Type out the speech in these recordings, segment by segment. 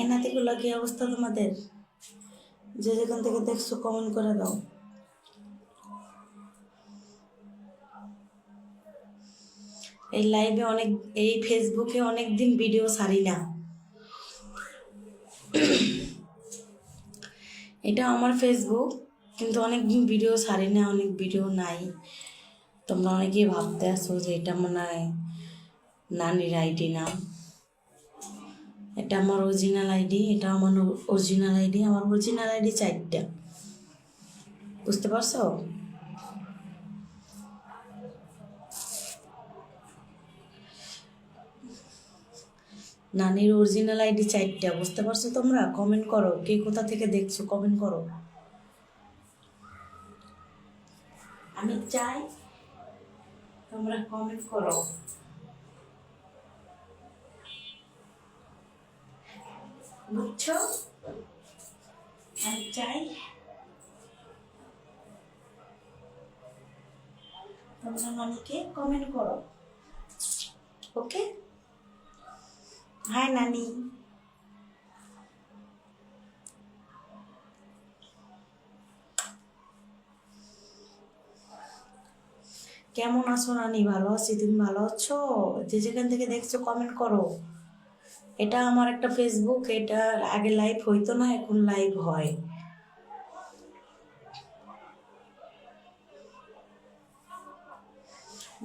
এই নাতিগুলো কি অবস্থা তোমাদের? যে যেখান থেকে দেখছ কমেন্ট করে দাও। এই লাইভে অনেক, এই ফেসবুকে অনেক দিন ভিডিও ছাড়ি না। এটা আমার ফেসবুক কিন্তু অনেক দিন ভিডিও ছাড়ি না, অনেক ভিডিও নাই। তোমরা অনেকেই ভাবতে আসো যে এটা মনে হয় নানির আইডি না এটা আমার অরিজিনাল আইডি এটা আমার অরিজিনাল আইডি আমার অরিজিনাল আইডি চারটা। বুঝতে পারছ? নানির অরিজিনাল আইডি চারটা, বুঝতে পারছ তোমরা? কমেন্ট করো, কে কোথা থেকে দেখছ কমেন্ট করো। আমি চাই তোমরা কমেন্ট করো। বুঝছ আমি চাই তোমরা নানিকে কমেন্ট করো। ওকে হাই নানি কেমন আছো নানি ভালো আছি, তুমি ভালো আছো? যে যেখান থেকে দেখছ কমেন্ট করো। এটা আমার একটা ফেসবুক এটা আগে লাইভ হইতো না, এখন লাইভ হয়।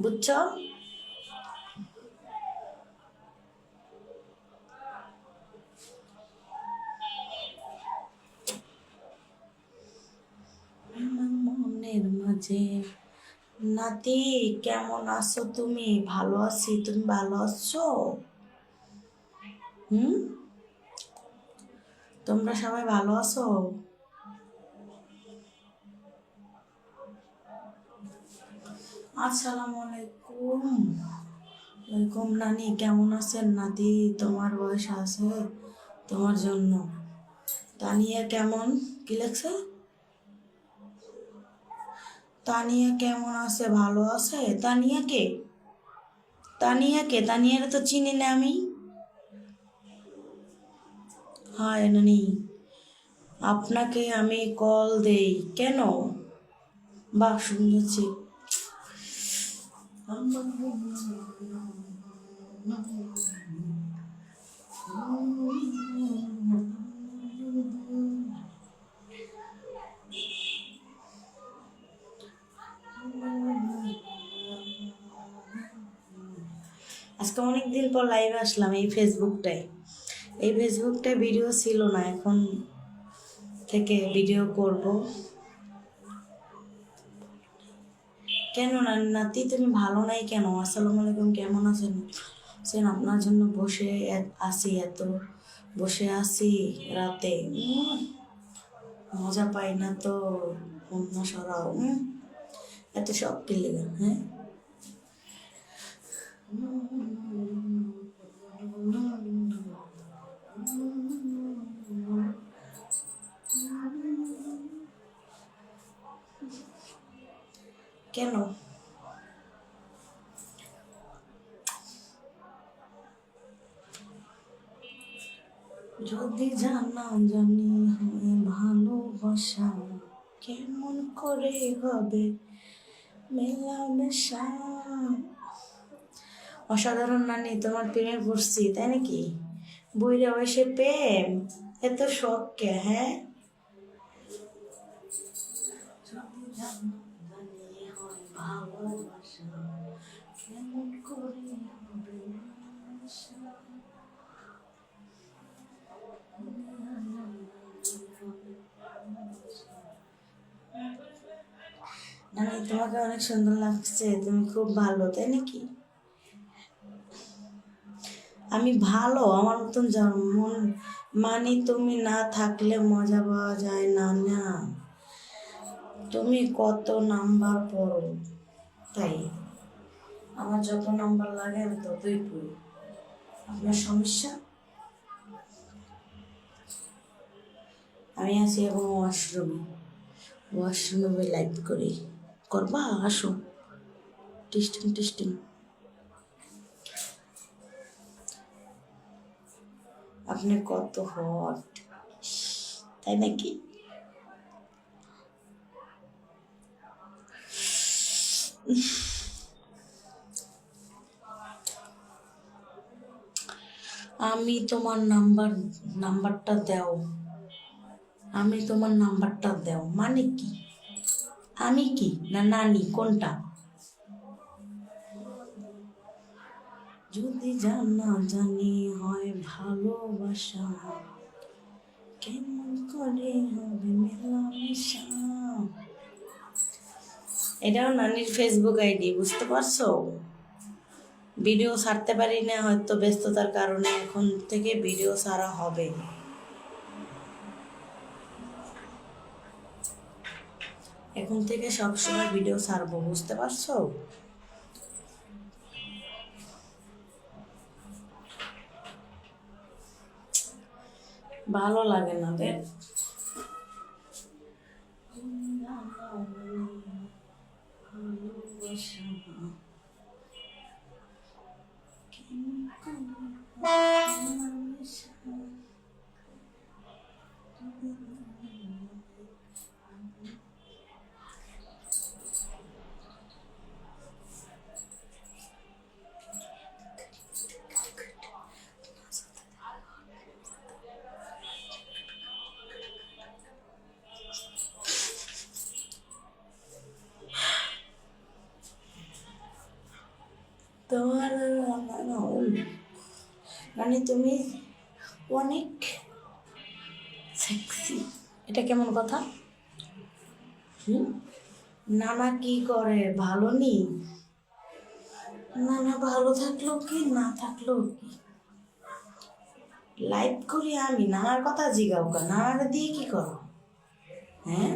বুঝছ? মনের মাঝে, নাতি, কেমন আছো তুমি? ভালো আছি, তুমি ভালো আছো? হুম? তোমরা সবাই ভালো আছো? আসসালামু আলাইকুম ওয়ালাইকুম নানি, কেমন আছেন নাতি? তোমার বয়স আছে তোমার জন্য। তানিয়া কেমন? কি লেখছে? তানিয়া কেমন আছে? ভালো আছে? তানিয়া কে তানিয়া কে তানিয়ার তো চিনি না আমি। হায় নানি, আপনাকে আমি কল দেই, কেন? সুন্দর ছিল আজকে অনেক দিন পর লাইভে আসলাম এই ফেসবুকটায় এই ফেসবুকটায় ভিডিও ছিল না, এখন থেকে ভিডিও করব। কেন না, নাতি তুমি ভালো নাই কেন? আসসালামু আলাইকুম, কেমন আছেন? সেন আপনার জন্য বসে আছি এত, বসে আছি রাতে। মজা পাই না তো, অন্য সরাও। এত সব কিনলে হ্যাঁ? কেন যদি জানা জানি হয় ভালোবাসা, কেমন করে হবে অসাধারণ নানি, তোমার প্রেমে পড়ছি তাই নাকি? বইরে বয়সে প্রেম? এত শখ কে হ্যাঁ যদি জানা জানি হয় ভালোবাসা কেমন করে হবে মেলামেশা নানি তোমাকে অনেক সুন্দর লাগছে, তুমি খুব ভালো, তাই নাকি? আমি ভালো, আমার মতন যেমন মানে তুমি না থাকলে মজা পাওয়া যায় না না। তুমি কত নাম্বার পড়ো, তাই। আমার যত নাম্বার লাগে, আমি ততই পড়ি। আপনার সমস্যা? আমি আছি এখন ওয়াশরুমে ওয়াশরুমে লাইভ করি। করবা? আসো। Testing testing. আপনি কত হট তাই নাকি? আমি তোমার নাম্বার, নাম্বারটা দাও। আমি তোমার নাম্বারটা দাও। মানে কি? আমি কি? না নানি কোনটা? যদি জানা জানি হয় ভালোবাসা, কেমন করে হবে মেলামেশা? এটাও নানির ফেসবুক আইডি, বুঝতে পারছ? ভিডিও ছাড়তে পারি না, হয়তো ব্যস্ততার কারণে এখন থেকে ভিডিও ছাড়া হবে। এখন থেকে সবসময় ভিডিও ছাড়বো বুঝতে পারছ? ভালো লাগে না রে। তোমার মানে তুমি অনেক সেক্সি এটা কেমন কথা? হুম? নানা কি করে, ভালো নি? নানা ভালো থাকল কি, না থাকল কি? লাইভ করি আমি, নানার কথা জিগাও কা নানার দিয়ে কি করো? হ্যাঁ?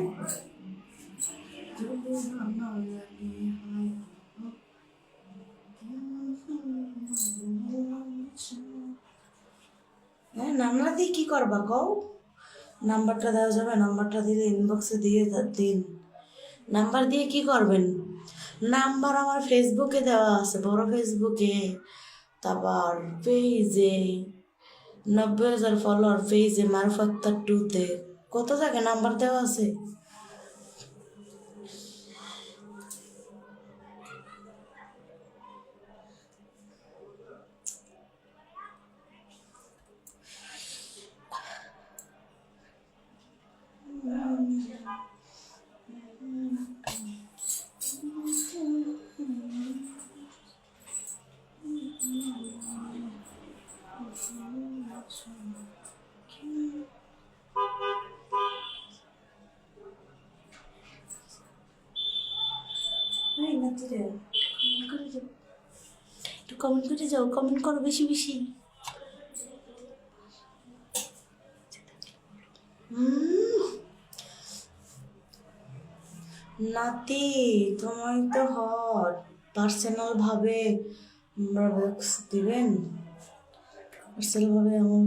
নাম্বার দিয়ে কী করবা কও? নাম্বারটা দেওয়া যাবে, নাম্বারটা দিলে ইনবক্সে দিয়ে দিন। নাম্বার দিয়ে কি করবেন? নাম্বার আমার ফেসবুকে দেওয়া আছে, বড় ফেসবুকে তারপর পেজে নব্বই হাজার ফলোয়ার পেজে মারফত্তার টুতে কত জায়গায় নাম্বার দেওয়া আছে? একটু কমেন্ট করে যাও কমেন্ট করো বেশি বেশি হুম। নাতি, তোমার তো হট। পার্সোনাল ভাবে বক্স দিবেন? পার্সোনাল ভাবে আমার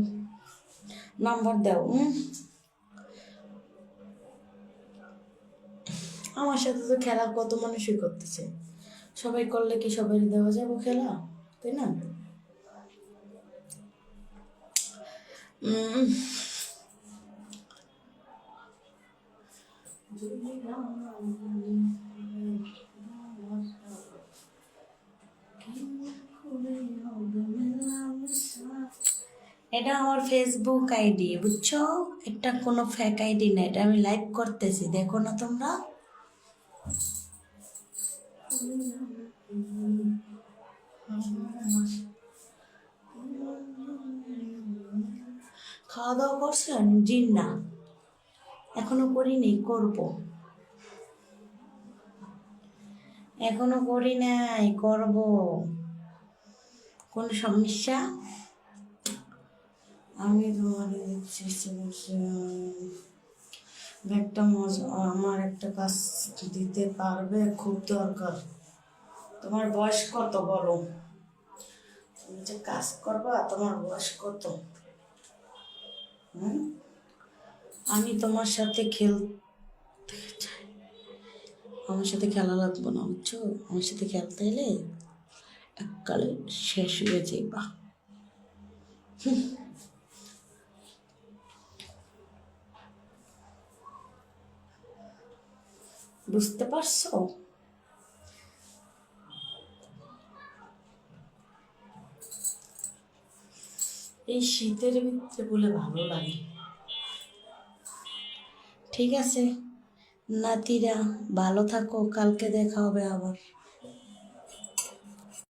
নাম্বার দাও আমার সাথে তো খেলা কত মানুষই করতেছে। সবাই করলে কি সবাই দেওয়া যাব খেলা? তাই না? এটা আমার ফেসবুক আইডি বুঝছ? এটা কোনো ফেক আইডি না, এটা আমি লাইভ করতেছি, দেখো না তোমরা? খাওয়া দাওয়া করছেন? জিন না এখনও করিনি, করব। এখনও করি নাই, করব। কোন সমস্যা? আমি তোমার চেষ্টা করছি একটা মজা আমার একটা কাজ দিতে পারবে, খুব দরকার। তোমার বয়স কত বলো? তুমি যে কাজ করবা, তোমার বয়স কত? হুম? আমি তোমার সাথে খেল চাই আমার সাথে খেলা লাগবো না, বুঝছ? আমার সাথে খেলতে এলে এককালে শেষ হয়ে যাইবা বুঝতে পারছ? এই শীতের ভিতরে বলে ভালো লাগে। ঠিক আছে। নাতিরা ভালো থাকো কালকে দেখা হবে আবার।